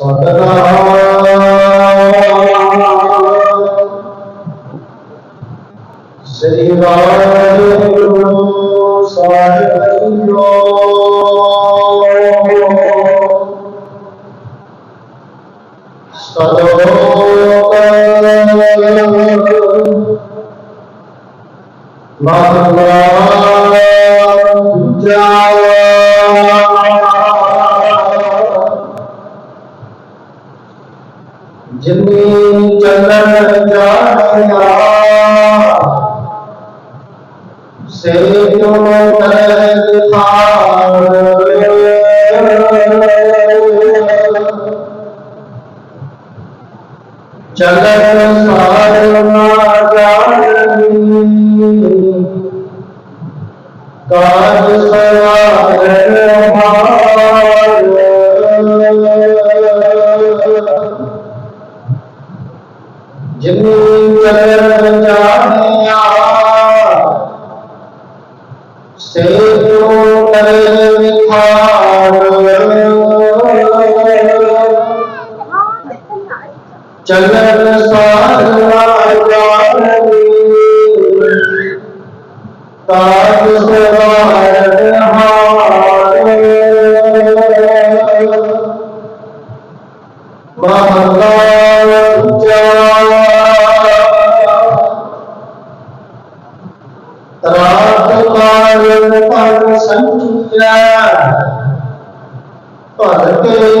ਸਤਨਾਮ ਸ੍ਰੀ ਵਾਹਿਗੁਰੂ ਸਾਹਿਬ ਜੀਓ ਸਤਿ ਜਿਨੀ ਚੰਦਨ ਜਾਣਿਆ ਸੇ ਜੋ ਤੈ ਦਿਖਾਰ ਚਲਨ ਸਾਰ ਨਾ ਜਾਣੀ ਕਾਜ ਸਵਾਰ ਜਿਨੀ ਜਾਣਿਆ ਸੇ ਜੋ ਕਰੇ ਵਿਖਾਰ ਚਲਨ ਸਾਧਨਾ ਕਾਲ ਪਰ ਸੰਚਿਆ ਭਰ ਕੇ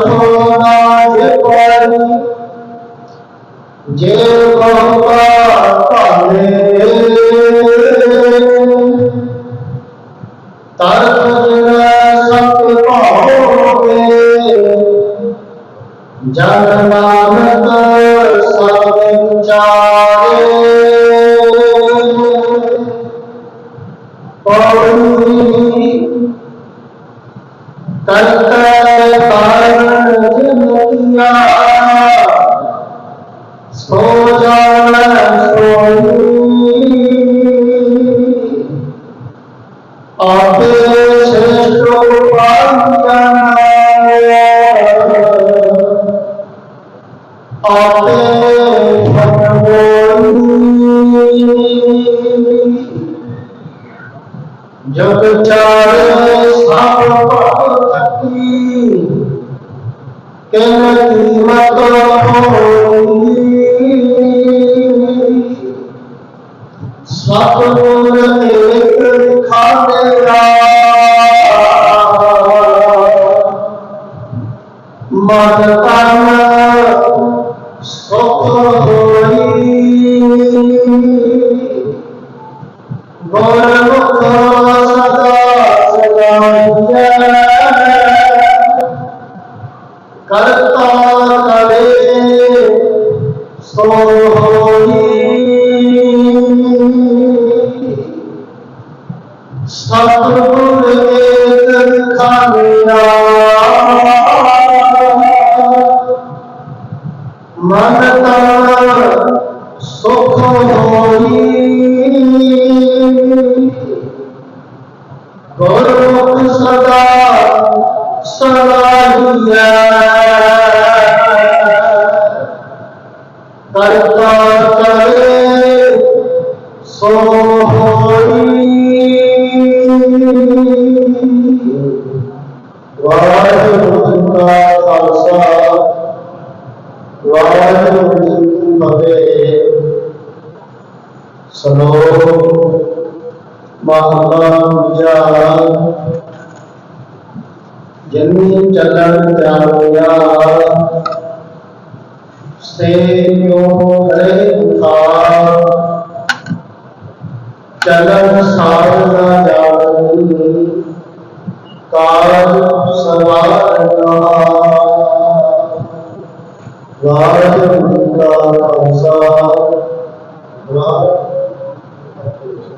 ਜੇ ਬਹੁਤਾ ਭਾਲੇ ਤਰਕ ਜਿਨ ਸਤ ਭਾਵੇ ਜਨ ਨਾਨਕ ਸਭ ਵਿਚਾਰੇ ਪੌੜੀ ਕਰਤਾ ਆਪੇ ਭਗਵੋਈ ਜਗ ਚਾਰੇ ਸਭ ਭਗਤੀ। ਕਿਨ ਕੀਮਤ ਹੋਈ ਸਤਿਗੁਰ ਸਤਿਗੁਰ ਏਕ ਖਾਨਿਆ ਮਨ ਤਨ ਸੁਖ ਹੋਈ। ਗੁਰਮੁਖ ਸਦਾ ਸਲਾਹੀਐ ਵਾਹਿਗੁਰੂ ਵਾਹਿਗੁਰੂ ਖਾਲਸਾ ਵਾਹਿਗੁਰੂ ਜੀ ਕੀ ਫਤਿਹ ਸਲੋਕ ਮਹਲਾ ਦੂਜਾ ਜਨਮੀ ਚੱਲਣ ਜਾਣਿਆ ਸੇ ਕਿਉ ਕਰੇ ਉਠਾਰ ਚਲਨ ਸਾਰ ਨਾ ਜਾਣੀ ਵਾਹਿਗੁਰੂ ਜੀ ਕਾ ਖਾਲਸਾ ਵਾਹਿਗੁਰੂ